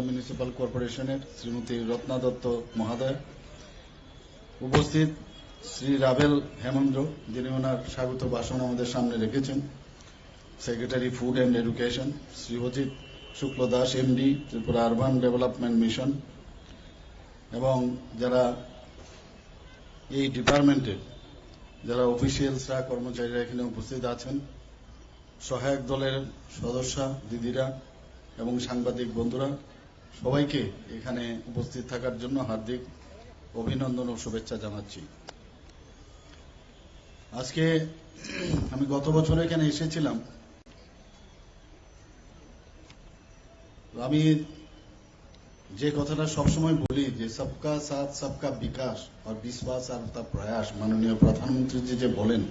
Municipal কর্পোরেশনের শ্রীমতী রত্না দত্ত মহাদয়। উপস্থিত Shri ravel হেমন্দ্র, যিনি ওনার স্বাগত ভাষণ আমাদের সামনে রেখেছেন। Secretary food and education, Shri Ajit Shukla Das, MD, Tripura urban development mission. এবং যারা এই ডিপার্টমেন্টের যারা অফিসিয়ালসরা, কর্মচারীরা এখানে উপস্থিত আছেন, সহায়ক দলের সদস্যা, দিদিরা এবং সাংবাদিক বন্ধুরা সবাইকে এখানে উপস্থিত থাকার জন্য হার্দিক অভিনন্দন ও শুভেচ্ছা জানাচ্ছি। আজকে আমি গত বছর এখানে এসেছিলাম। আমি যে কথাটা সবসময় বলি যে সবকা সাথ, সবকা বিকাশ আর বিশ্বাস আর তার প্রয়াস মাননীয় প্রধানমন্ত্রী জি যে বলেন,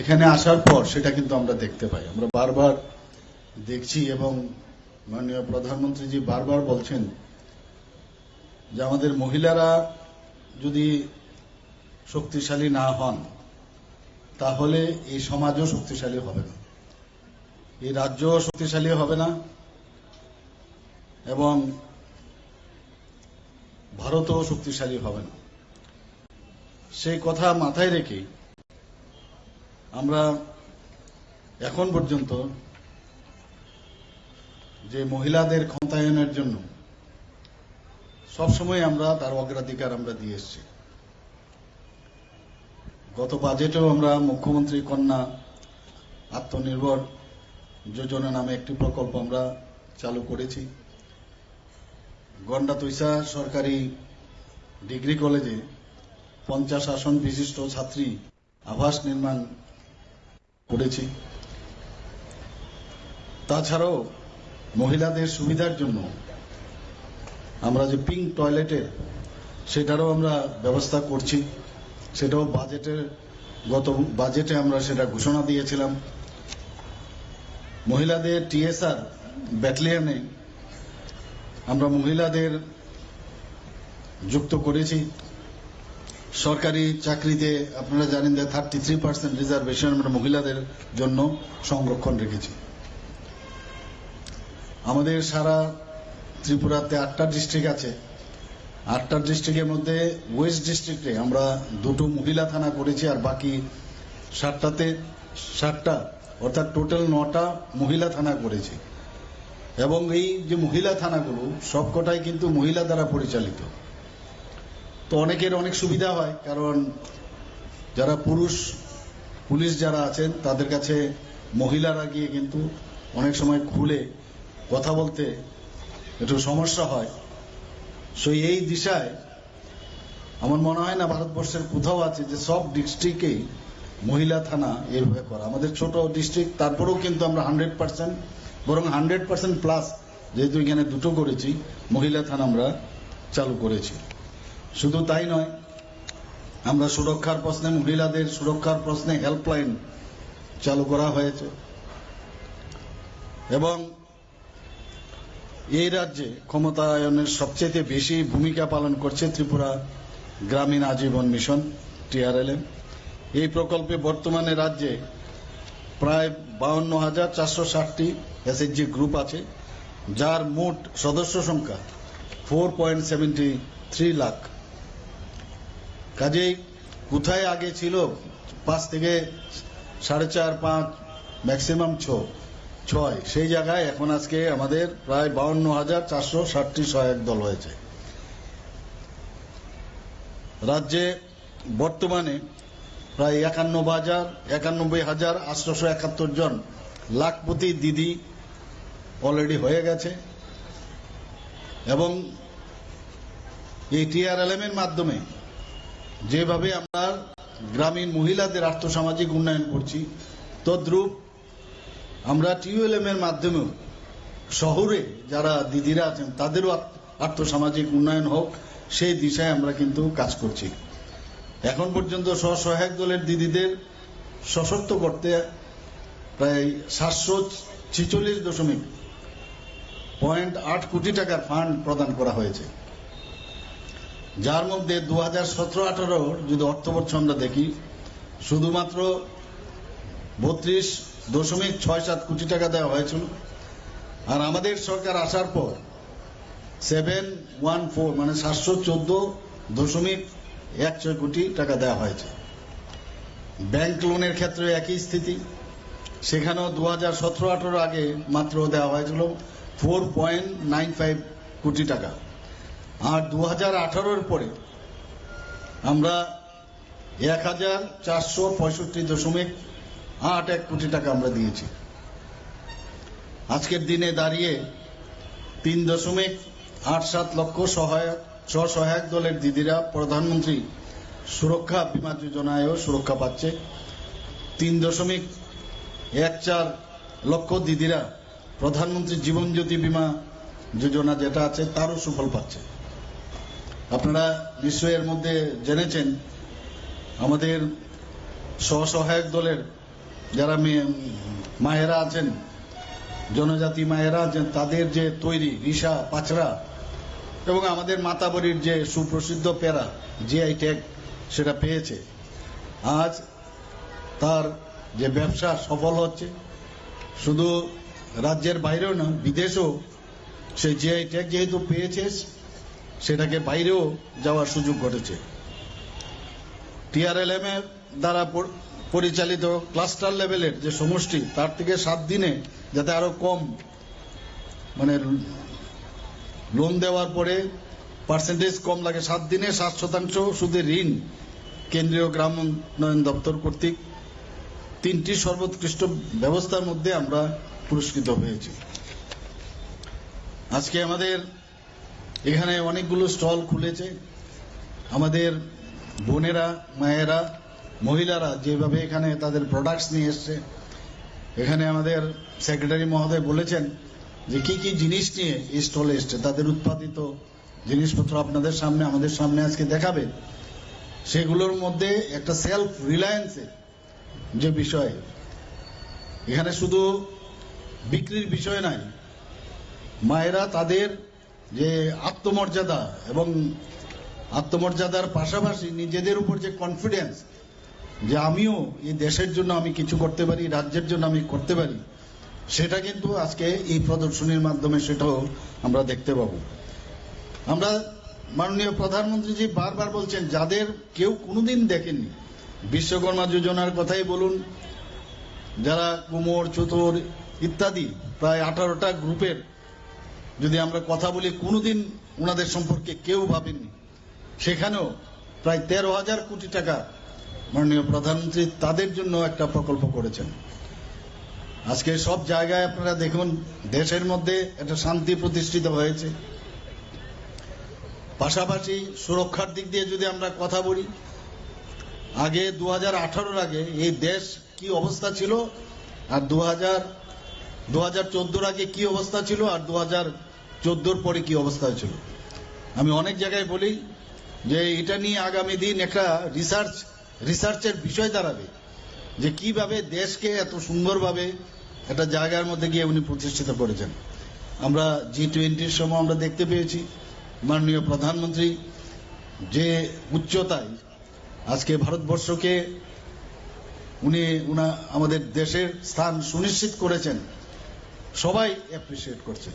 এখানে আসার পর সেটা কিন্তু আমরা দেখতে পাই। আমরা বারবার দেখছি এবং মাননীয় প্রধানমন্ত্রীজি বারবার বলছেন যে আমাদের মহিলারা যদি শক্তিশালী না হন, তাহলে এই সমাজও শক্তিশালী হবে না। এই রাজ্যও শক্তিশালী হবে না এবং ভারতও শক্তিশালী হবে না। সেই কথা মাথায় রেখে আমরা এখন পর্যন্ত যে মহিলাদের ক্ষমতায়নের জন্য সবসময় আমরা তার অগ্রাধিকার আমরা দিয়ে এসছি। গত বাজেটেও আমরা মুখ্যমন্ত্রী কন্যা আত্মনির্ভর যোজনা নামে একটি প্রকল্প আমরা চালু করেছি। গন্ডা তৈসা সরকারি ডিগ্রি কলেজে পঞ্চাশ আসন বিশিষ্ট ছাত্রী আবাস নির্মাণ করেছি। তাছাড়াও মহিলাদের সুবিধার জন্য আমরা যে পিঙ্ক টয়লেটের সেটারও আমরা ব্যবস্থা করছি। সেটাও বাজেটের গত বাজেটে আমরা সেটা ঘোষণা দিয়েছিলাম। মহিলাদের টিএসআর ব্যাটালিয়নে আমরা মহিলাদের যুক্ত করেছি। সরকারি চাকরিতে আপনারা জানেন যে থার্টি থ্রি পার্সেন্ট রিজার্ভেশন আমরা মহিলাদের জন্য সংরক্ষণ রেখেছি। আমাদের সারা ত্রিপুরাতে আটটা ডিস্ট্রিক্ট আছে। আটটা ডিস্ট্রিক্টের মধ্যে ওয়েস্ট ডিস্ট্রিক্টে আমরা দুটো মহিলা থানা করেছি আর বাকি সাতটাতে, সাতটা, অর্থাৎ টোটাল নটা মহিলা থানা করেছি। এবং এই যে মহিলা থানাগুলো, সবকটাই কিন্তু মহিলা দ্বারা পরিচালিত। তো অনেকের অনেক সুবিধা হয়, কারণ যারা পুরুষ, পুলিশ যারা আছেন, তাদের কাছে মহিলারা গিয়ে কিন্তু অনেক সময় খুলে কথা বলতে একটু সমস্যা হয়। সো এই দিশায় আমার মনে হয় না ভারতবর্ষের কোথাও আছে যে সব ডিস্ট্রিক্টেই মহিলা থানা এইভাবে করা। আমাদের ছোট ডিস্ট্রিক্ট তারপরেও কিন্তু আমরা হান্ড্রেড পার্সেন্ট বরং হান্ড্রেড পার্সেন্ট প্লাস যেহেতু এখানে দুটো করেছি, মহিলা থানা আমরা চালু করেছি। শুধু তাই নয়, আমরা সুরক্ষার প্রশ্নে, মহিলাদের সুরক্ষার প্রশ্নে হেল্পলাইন চালু করা হয়েছে। এবং এই রাজ্যে ক্ষমতায়নের সবচেয়ে বেশি ভূমিকা পালন করছে ত্রিপুরা গ্রামীণ আজীবন মিশন টিআরএলএম এই প্রকল্পে বর্তমানে রাজ্যে প্রায় বাউন্ন হাজার চারশো ষাটটি এসএইচজি গ্রুপ আছে, যার মোট সদস্য সংখ্যা four point seventy three lakh. কাজেই কোথায় আগে ছিল? পাঁচ থেকে সাড়ে চার পাঁচ, ম্যাক্সিমাম ছ। ছয়। সেই জায়গায় এখন আজকে আমাদের প্রায় বাউন্ন হাজার চারশো ষাটটি সহায়ক দল হয়েছে। রাজ্যে বর্তমানে প্রায় একান্ন হাজার একানব্বই হাজার আটশোশো একাত্তর জন লাখপতি দিদি অলরেডি হয়ে গেছে এবং এই টিআরএলএম এর মাধ্যমে যেভাবে আমরা গ্রামীণ মহিলাদের আর্থসামাজিক উন্নয়ন করছি, তদ্রূপ আমরা টিউএলএম এর মাধ্যমেও শহরে যারা দিদিরা আছেন, তাদেরও আর্থসামাজিক উন্নয়ন হোক, সেই দিশায় আমরা কিন্তু কাজ করছি। এখন পর্যন্ত স্বসহায়ক দলের দিদিদের সশক্ত করতে প্রায় সাতশো ছিচল্লিশ দশমিক পয়েন্ট আট কোটি টাকার ফান্ড প্রদান করা হয়েছে। যার মধ্যে দু হাজার সতেরো আঠারোর যদি অর্থবর্ষ আমরা দেখি, শুধুমাত্র বত্রিশ দশমিক ছয় সাত কোটি টাকা দেওয়া হয়েছিল। আর আমাদের সরকার আসার পর সেভেন ওয়ান ফোর মানে সাতশো চোদ্দ দশমিক এক ছয় কোটি টাকা দেওয়া হয়েছে। ব্যাংক লোনের ক্ষেত্রে একই স্থিতি। সেখানেও দু হাজার সতেরো আঠারো আগে মাত্র দেওয়া হয়েছিল ফোর পয়েন্ট নাইন ফাইভ কোটি টাকা। আর দু হাজার আঠারোর পরে আমরা এক হাজার চারশো পঁয়ষট্টি দশমিক আট, এক কোটি টাকা আমরা দিয়েছি। আজকের দিনে দাঁড়িয়ে তিন দশমিক আট সাত লক্ষ সহায়ক, স্বসহায়ক দলের দিদিরা, প্রধানমন্ত্রী সুরক্ষা বীমা যোজনায়ও সুরক্ষা পাচ্ছে। তিন দশমিক এক চার লক্ষ দিদিরা প্রধানমন্ত্রী জীবন জ্যোতি বীমা যোজনা যেটা আছে তারও সুফল পাচ্ছে। আপনারা নিশ্চয়ই এর মধ্যে জেনেছেন, আমাদের স্বসহায়ক দলের যারা মেয়ে মায়েরা আছেন, জনজাতি মায়েরা আছেন, তাদের যে তৈরি রিসা, পাচরা, এবং আমাদের মাতাবরীর যে সুপ্রসিদ্ধ প্যারা জিআই ট্যাগ সেটা পেয়েছে। আজ তার যে ব্যবসা সফল হচ্ছে, শুধু রাজ্যের বাইরেও না, বিদেশেও সেই জিআই ট্যাগ যেহেতু পেয়েছে, সেটাকে বাইরেও যাওয়ার সুযোগ ঘটেছে। টিআরএলএম এর দ্বারা পর- পরিচালিত ক্লাস্টার লেভেলের যে সমষ্টি, তার থেকে সাত দিনে যাতে আরও কম মানে লোন দেওয়ার পরে পার্সেন্টেজ কম লাগে, সাত দিনে সাত শতাংশ সুদে ঋণ কেন্দ্রীয় গ্রাম উন্নয়ন দপ্তর কর্তৃক তিনটি সর্বোৎকৃষ্ট ব্যবস্থার মধ্যে আমরা পুরস্কৃত হয়েছি। আজকে আমাদের এখানে অনেকগুলো স্টল খুলেছে। আমাদের বোনেরা, মায়েরা মহিলারা যেভাবে এখানে তাদের প্রোডাক্টস নিয়ে এসছে, এখানে আমাদের সেক্রেটারি মহোদয় বলেছেন যে কি কি জিনিস নিয়ে এই স্টলে এসছে, তাদের উৎপাদিত জিনিসপত্র আপনাদের সামনে, আমাদের সামনে আজকে দেখাবে। সেগুলোর মধ্যে একটা সেলফ রিলায়েন্সের যে বিষয়, এখানে শুধু বিক্রির বিষয় নাই, মায়েরা তাদের যে আত্মমর্যাদা এবং আত্মমর্যাদার পাশাপাশি নিজেদের উপর যে কনফিডেন্স যে আমিও এই দেশের জন্য আমি কিছু করতে পারি, রাজ্যের জন্য আমি করতে পারি, সেটা কিন্তু আজকে এই প্রদর্শনীর মাধ্যমে সেটাও আমরা দেখতে পাবো। আমরা মাননীয় প্রধানমন্ত্রীজি বারবার বলছেন, যাদের কেউ কোনোদিন দেখেননি বিশ্বকর্মা যোজনার কথাই বলুন, যারা কুমোর, চতুর ইত্যাদি, প্রায় আঠারোটা গ্রুপের, যদি আমরা কথা বলি, কোনোদিন ওনাদের সম্পর্কে কেউ ভাবেননি। সেখানেও প্রায় তেরো হাজার কোটি টাকা মাননীয় প্রধানমন্ত্রী তাদের জন্য একটা প্রকল্প করেছেন। আজকে সব জায়গায় আপনারা দেখুন, দেশের মধ্যে একটা শান্তি প্রতিষ্ঠিত হয়েছে। পাশাপাশি সুরক্ষার দিক দিয়ে যদি আমরা কথা বলি, আগে দু হাজার আগে এই দেশ কি অবস্থা ছিল, আর দু হাজার দু হাজার আগে কি অবস্থা ছিল, আর দু হাজার চোদ্দোর পরে কি অবস্থা ছিল। আমি অনেক জায়গায় বলি যে এটা নিয়ে আগামী দিন একটা রিসার্চ রিসার্চের বিষয় দাঁড়াবে যে কীভাবে দেশকে এত সুন্দরভাবে একটা জায়গার মধ্যে গিয়ে উনি প্রতিষ্ঠিত করেছেন। আমরা জি টোয়েন্টির সময় আমরা দেখতে পেয়েছি, মাননীয় প্রধানমন্ত্রী যে উচ্চতায় আজকে ভারতবর্ষকে উনি উনা আমাদের দেশের স্থান সুনিশ্চিত করেছেন, সবাই অ্যাপ্রিসিয়েট করছে।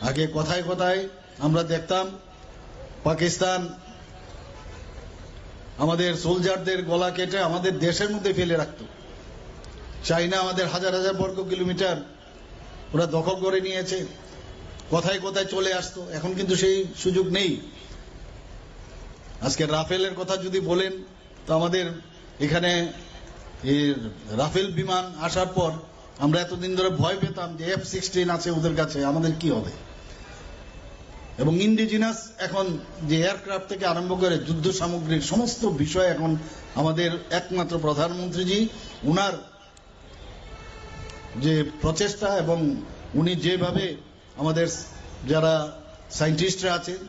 আগে কথায় কথায় আমরা দেখতাম পাকিস্তান আমাদের সোলজারদের গলা কেটে আমাদের দেশের মধ্যে ফেলে রাখত। চাইনা আমাদের হাজার হাজার বর্গ কিলোমিটার ওরা দখল করে নিয়েছে। কথায় কথায় চলে আসতো, এখন কিন্তু সেই সুযোগ নেই। আজকে রাফেলের কথা যদি বলেন, তো আমাদের এখানে রাফেল বিমান আসার পর আমরা এতদিন ধরে ভয় পেতাম যে এফ সিক্সটিন আছে ওদের কাছে, আমাদের কি হবে? এবং ইন্ডিজিনাস এখন যে এয়ারক্রাফট থেকে আরম্ভ করে যুদ্ধ সামগ্রীর সমস্ত বিষয় এখন আমাদের একমাত্র প্রধানমন্ত্রীজি, উনার যে প্রচেষ্টা এবং উনি যেভাবে আমাদের যারা সায়েন্টিস্টরা আছেন,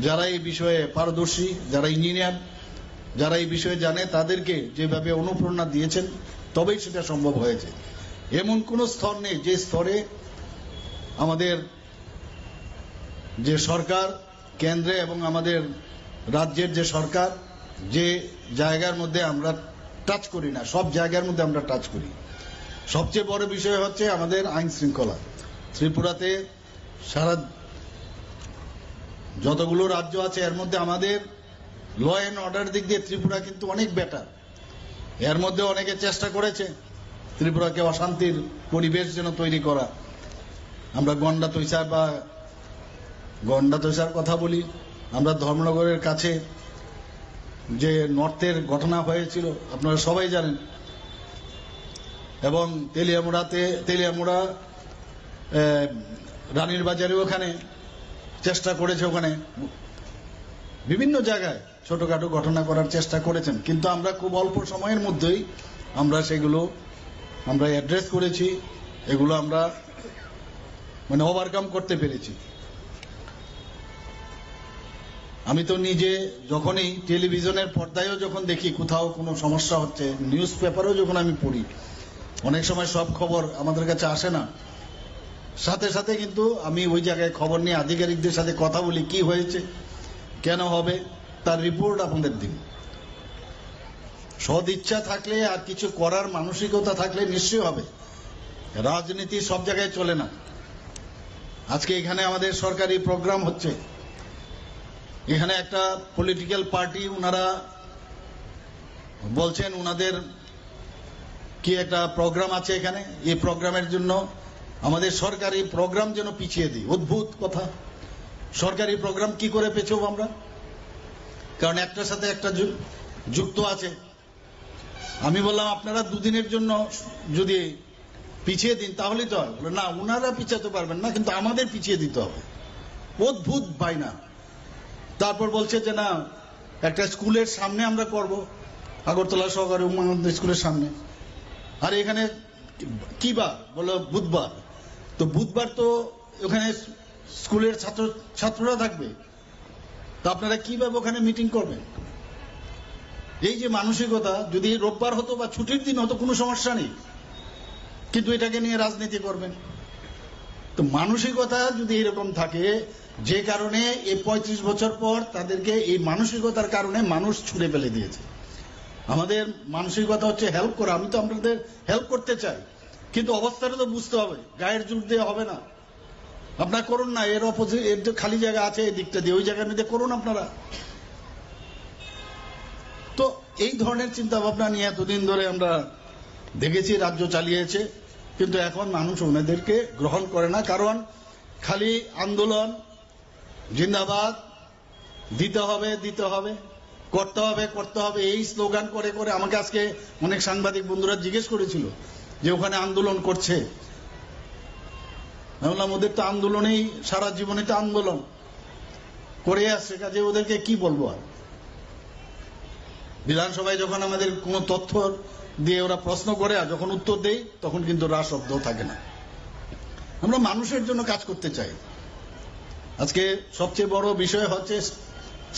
যারা এই বিষয়ে পারদর্শী, যারা ইঞ্জিনিয়ার, যারা এই বিষয়ে জানে, তাদেরকে যেভাবে অনুপ্রেরণা দিয়েছেন, তবেই সেটা সম্ভব হয়েছে। এমন কোন স্তর নেই যে স্তরে আমাদের যে সরকার কেন্দ্রে এবং আমাদের রাজ্যের যে সরকার, যে জায়গার মধ্যে আমরা টাচ করি না, সব জায়গার মধ্যে আমরা টাচ করি। সবচেয়ে বড় বিষয় হচ্ছে আমাদের আইন শৃঙ্খলা। ত্রিপুরাতে সারা যতগুলো রাজ্য আছে, এর মধ্যে আমাদের ল অ্যান্ড অর্ডার দিক দিয়ে ত্রিপুরা কিন্তু অনেক বেটার এর মধ্যে অনেকে চেষ্টা করেছে ত্রিপুরাকে অশান্তির পরিবেশ যেন তৈরি করা। আমরা গন্ডা তৈসার বা গন্ডা কথা বলি, আমরা ধর্মনগরের কাছে যে নর্থের ঘটনা হয়েছিল, আপনারা সবাই জানেন। এবং তেলিয়ামুড়াতে তেলিয়ামুড়া রানীর বাজারে ওখানে চেষ্টা করেছে ওখানে। বিভিন্ন জায়গায় ছোটখাটো ঘটনা করার চেষ্টা করেছেন, কিন্তু আমরা খুব অল্প সময়ের মধ্যেই আমরা সেগুলো আমরা অ্যাড্রেস করেছি, এগুলো আমরা মানে ওভারকাম করতে পেরেছি। আমি তো নিজে যখনই টেলিভিশনের পর্দায়ও যখন দেখি, কোথাও কোনো সমস্যা হচ্ছে, নিউজ পেপারেও যখন আমি পড়ি, অনেক সময় সব খবর আমাদের কাছে আসে না। সাথে সাথে কিন্তু আমি ওই জায়গায় খবর নিয়ে আধিকারিকদের সাথে কথা বলি, কি হয়েছে, কেন হবে, তার রিপোর্ট আপনাদের দিন সদ ইচ্ছা থাকলে আর কিছু করার মানসিকতা থাকলে নিশ্চয়ই হবে। রাজনীতি সব জায়গায় চলে না। আজকে এখানে আমাদের সরকারি প্রোগ্রাম হচ্ছে। এখানে একটা পলিটিক্যাল পার্টি ওনারা বলছেন ওনাদের কি একটা প্রোগ্রাম আছে এখানে? এই প্রোগ্রামের জন্য আমাদের সরকারি প্রোগ্রাম যেন পিছিয়ে দিই। অদ্ভুত কথা। সরকারি প্রোগ্রাম কি করে পেছব আমরা? কারণ একটার সাথে একটা যুক্ত আছে। আমি বললাম, আপনারা দুদিনের জন্য যদি পিছিয়ে দিন, তাহলেই তো হয় না ওনারা পিছাতে পারবেন না, কিন্তু আমাদের পিছিয়ে দিতে হবে। অদ্ভুত বাইনা তারপর বলছে যে না, একটা স্কুলের সামনে আমরা করব। আগরতলা সহকারী উমানন্দ স্কুলের সামনে। আর এখানে কি বার? বলো বুধবার। তো বুধবার তো ওখানে স্কুলের ছাত্র, ছাত্ররা থাকবে। তো আপনারা কীভাবে ওখানে মিটিং করবেন? এই যে মানসিকতা, যদি রোববার হতো বা ছুটির দিন হতো, কোনো সমস্যা নেই। কিন্তু এটাকে নিয়ে রাজনীতি করবেন। তো মানসিকতা যদি এরকম থাকে যে কারণে এই পঁয়ত্রিশ বছর পর তাদেরকে এই মানসিকতার কারণে মানুষ ছুড়ে ফেলে দিয়েছে। আমাদের মানসিকতা হচ্ছে হেল্প করা। আমি তো আপনাদের হেল্প করতে চাই, কিন্তু অবস্থাটা তো বুঝতে হবে। গায়ের জোর দিয়ে হবে না। আপনারা করুন না, এর অপোজিট এর যে খালি জায়গা আছে, এই দিকটা দিয়ে, ওই জায়গার মধ্যে করুন আপনারা। তো এই ধরনের চিন্তা ভাবনা নিয়ে এতদিন ধরে আমরা দেখেছি, রাজ্য চালিয়েছে, কিন্তু এখন মানুষ ওনাদেরকে গ্রহণ করে না। কারণ খালি আন্দোলন জিন্দাবাদ। দিতে হবে দিতে হবে, করতে হবে করতে হবে, এই স্লোগান করে করে আমাকে আজকে অনেক সাংবাদিক বন্ধুরা জিজ্ঞেস করেছিল যে ওখানে আন্দোলন করছে। বললাম, ওদের তো আন্দোলনেই সারা জীবনে তো আন্দোলন করে আসছে, কাজে ওদেরকে কি বলব আর? বিধানসভায় যখন আমাদের কোনো তথ্য দিয়ে ওরা প্রশ্ন করে আর যখন উত্তর দেই তখন কিন্তু রা শব্দ থাকে না। আমরা মানুষের জন্য কাজ করতে চাই। আজকে সবচেয়ে বড় বিষয় হচ্ছে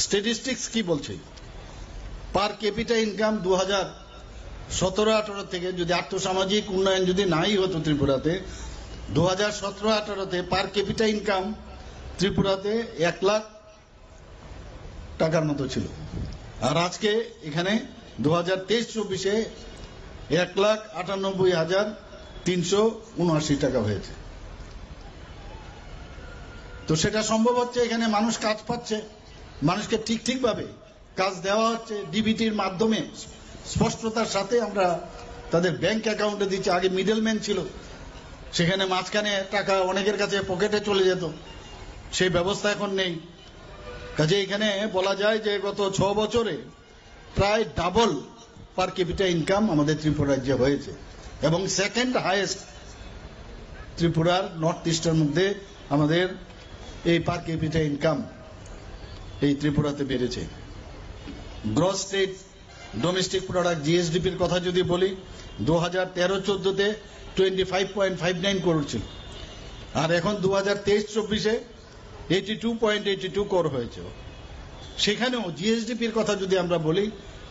স্ট্যাটিস্টিক্স কি বলছে? পার ক্যাপিটা ইনকাম দু হাজার সতেরো আঠারো থেকে যদি আর্থসামাজিক উন্নয়ন যদি নাই হতো ত্রিপুরাতে দু হাজার সতেরো আঠারোতে পার ক্যাপিটা ইনকাম ত্রিপুরাতে এক লাখ টাকার মতো ছিল। আর আজকে এখানে দু হাজার তেইশ চব্বিশে এক লাখ আটানব্বই হাজার তিনশো উনআশি টাকা হয়েছে। তো সেটা সম্ভব হচ্ছে, এখানে মানুষ কাজ পাচ্ছে, মানুষকে ঠিক ঠিকভাবে কাজ দেওয়া হচ্ছে, ডিবিটির মাধ্যমে। স্পষ্টতার সাথে আমরা তাদের ব্যাংক অ্যাকাউন্টে দিচ্ছি, আগে মিডলম্যান ছিল, সেখানে মাঝখানে টাকা অনেকের কাছে পকেটে চলে যেত, সেই ব্যবস্থা এখন নেই। কাজে এখানে বলা যায় যে গত ছ বছরে প্রায় ডাবল পার ক্যাপিটা ইনকাম আমাদের ত্রিপুরা রাজ্যে হয়েছে, এবং সেকেন্ড হাইয়েস্ট ত্রিপুরার নর্থ ইস্টের মধ্যে আমাদের এই পার ক্যাপিটা ইনকাম এই ত্রিপুরাতে বেড়েছে। গ্রস স্টেট ডোমেস্টিক প্রোডাক্ট জিএসডিপির কথা যদি বলি দু হাজার তেরো চোদ্দতে twenty five point five nine crore ছিল। আর এখন দু হাজার তেইশ চব্বিশে eighty two point eighty two crore হয়েছে সেখানেও জিএসডিপির কথা যদি আমরা বলি,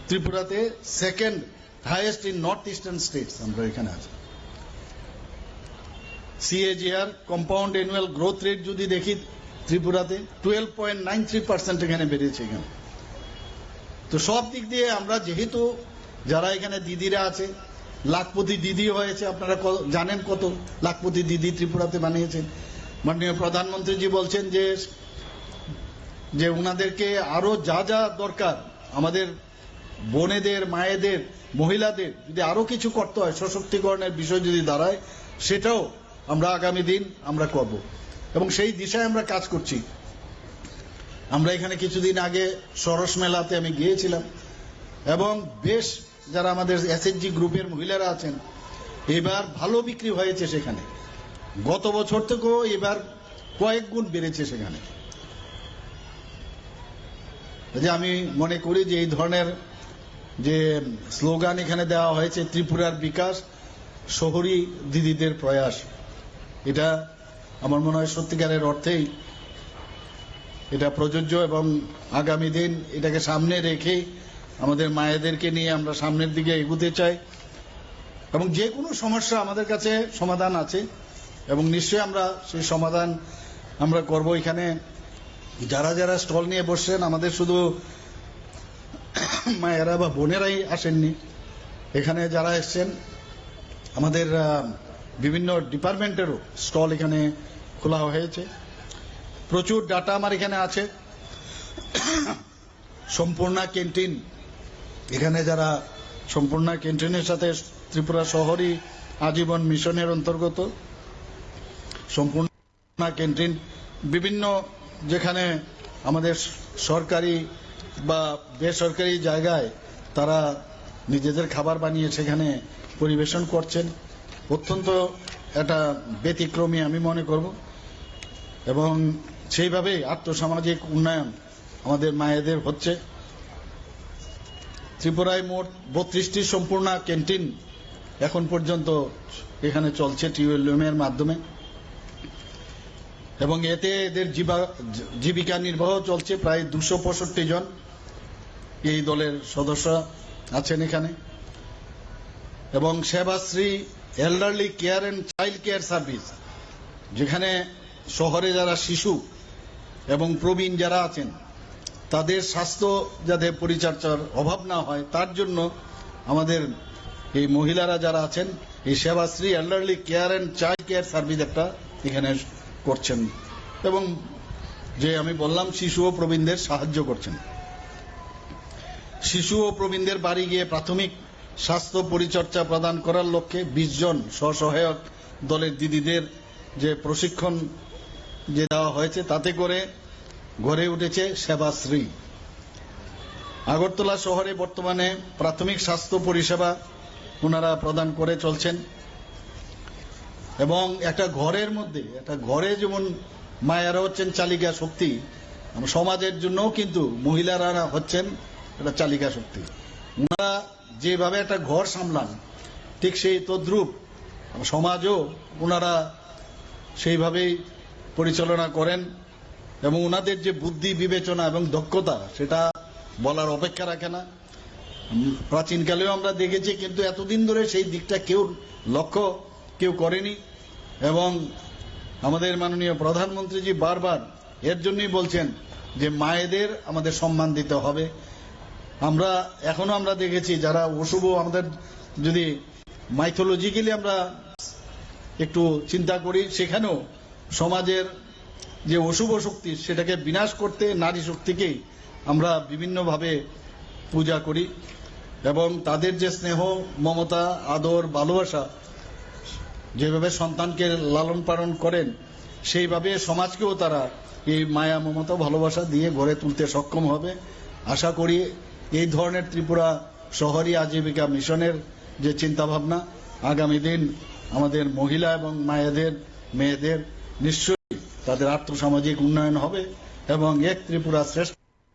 ত্রিপুরাতে second highest in north eastern states আমরা এখানে আছি। CAGR compound annual growth rate যদি দেখি ত্রিপুরাতে twelve point nine three percent এখানে বেড়েছে এখানে। তো সব দিক দিয়ে আমরা যেহেতু যারা এখানে দিদিরা আছে, লাখপতি দিদি হয়েছে, আপনারা জানেন কত লাখপতি দিদি ত্রিপুরাতে বানিয়েছেন। মাননীয় প্রধানমন্ত্রীজি বলছেন যে যে ওনাদেরকে আরও যা যা দরকার, আমাদের বোনেদের, মায়েদের, মহিলাদের, যদি আরও কিছু করতে হয়, সশক্তিকরণের বিষয় যদি দাঁড়ায়, সেটাও আমরা আগামী দিন আমরা করব। এবং সেই দিশায় আমরা কাজ করছি। আমরা এখানে কিছুদিন আগে সরস মেলাতে আমি গিয়েছিলাম এবং বেশ যারা আমাদের এসএসজি গ্রুপের মহিলারা আছেন, এবার ভালো বিক্রি হয়েছে সেখানে। গত বছর থেকেও এবার কয়েক গুণ বেড়েছে সেখানে। যে আমি মনে করি যে এই ধরনের যে স্লোগান এখানে দেওয়া হয়েছে, ত্রিপুরার বিকাশ, শহরী দিদিদের প্রয়াস। এটা আমার মনে হয় সত্যিকারের অর্থেই এটা প্রযোজ্য এবং আগামী দিন এটাকে সামনে রেখে আমাদের মায়েদেরকে নিয়ে আমরা সামনের দিকে এগুতে চাই এবং যে কোনো সমস্যা আমাদের কাছে সমাধান আছে এবং নিশ্চয়ই আমরা সেই সমাধান আমরা করব এখানে। যারা যারা স্টল নিয়ে বসছেন, আমাদের শুধু মায়েরা বা বোনেরাই আসেননি। এখানে যারা এসছেন, আমাদের বিভিন্ন ডিপার্টমেন্টেরও স্টল এখানে খোলা হয়েছে। প্রচুর ডাটা আমার এখানে আছে। সম্পূর্ণা ক্যান্টিন। এখানে যারা সম্পূর্ণা ক্যান্টিনের সাথে ত্রিপুরা শহরই আজীবন মিশনের অন্তর্গত, সম্পূর্ণ ক্যান্টিন। বিভিন্ন যেখানে আমাদের সরকারি বা বেসরকারি জায়গায় তারা নিজেদের খাবার বানিয়ে সেখানে পরিবেশন করছেন। অত্যন্ত একটা ব্যতিক্রমী আমি মনে করব। এবং সেইভাবে আর্থসামাজিক উন্নয়ন আমাদের মায়েদের হচ্ছে। ত্রিপুরায় মোট বত্রিশটি সম্পূর্ণ ক্যান্টিন এখন পর্যন্ত এখানে চলছে টিউএলএমের মাধ্যমে। এবং এতে এদের জীবা- জীবিকা নির্বাহ চলছে প্রায় দুশো পঁয়ষট্টি জন। এই দলের সদস্য আছেন এখানে। এবং Sebashree elderly care and child care service যেখানে শহরে যারা শিশু এবং প্রবীণ যারা আছেন, তাদের স্বাস্থ্য যাতে পরিচর্যার অভাব না হয়, তার জন্য আমাদের এই মহিলারা যারা আছেন, এই Sebashree elderly care and child care service একটা এখানে করছেন এবং যে আমি বললাম শিশু ও প্রবীণদের সাহায্য করছেন। শিশু ও প্রবীণদের বাড়ি গিয়ে প্রাথমিক স্বাস্থ্য পরিচর্যা প্রদান করার লক্ষ্যে বিশ জন স্বসহায়ক দলের দিদিদের যে প্রশিক্ষণ যে দেওয়া হয়েছে, তাতে করে গড়ে উঠেছে সেবাশ্রী। আগরতলা শহরে বর্তমানে প্রাথমিক স্বাস্থ্য পরিষেবা ওনারা প্রদান করে চলছেন। এবং একটা ঘরের মধ্যে, একটা ঘরে যেমন মায়েরা হচ্ছেন চালিকা শক্তি, সমাজের জন্যও কিন্তু মহিলারা হচ্ছেন একটা চালিকা শক্তি। ওনারা যেভাবে একটা ঘর সামলান, ঠিক সেই তদ্রূপ সমাজও ওনারা সেইভাবেই পরিচালনা করেন এবং ওনাদের যে বুদ্ধি, বিবেচনা এবং দক্ষতা, সেটা বলার অপেক্ষা রাখে না। প্রাচীনকালেও আমরা দেখেছি, কিন্তু এতদিন ধরে সেই দিকটা কেউ লক্ষ্য কেউ করেনি এবং আমাদের মাননীয় প্রধানমন্ত্রীজি বারবার এর জন্যই বলছেন যে মায়েদের আমাদের সম্মান দিতে হবে। আমরা, এখনও আমরা দেখেছি যারা অশুভ, আমাদের যদি মাইথোলজিক্যালি আমরা একটু চিন্তা করি, সেখানেও সমাজের যে অশুভ শক্তি, সেটাকে বিনাশ করতে নারী শক্তিকেই আমরা বিভিন্নভাবে পূজা করি। এবং তাদের যে স্নেহ, মমতা, আদর, ভালোবাসা, যেভাবে সন্তানকে লালন পালন করেন, সেইভাবে সমাজকেও তারা এই মায়া, মমতা, ভালোবাসা দিয়ে গড়ে তুলতে সক্ষম হবে। আশা করি এই ধরনের ত্রিপুরা শহরী আজীবিকা মিশনের যে চিন্তা ভাবনা আগামী দিন আমাদের মহিলা এবং মায়েদের, মেয়েদের নিশ্চয়ই তাদের আর্থসামাজিক উন্নয়ন হবে এবং এক ত্রিপুরা শ্রেষ্ঠ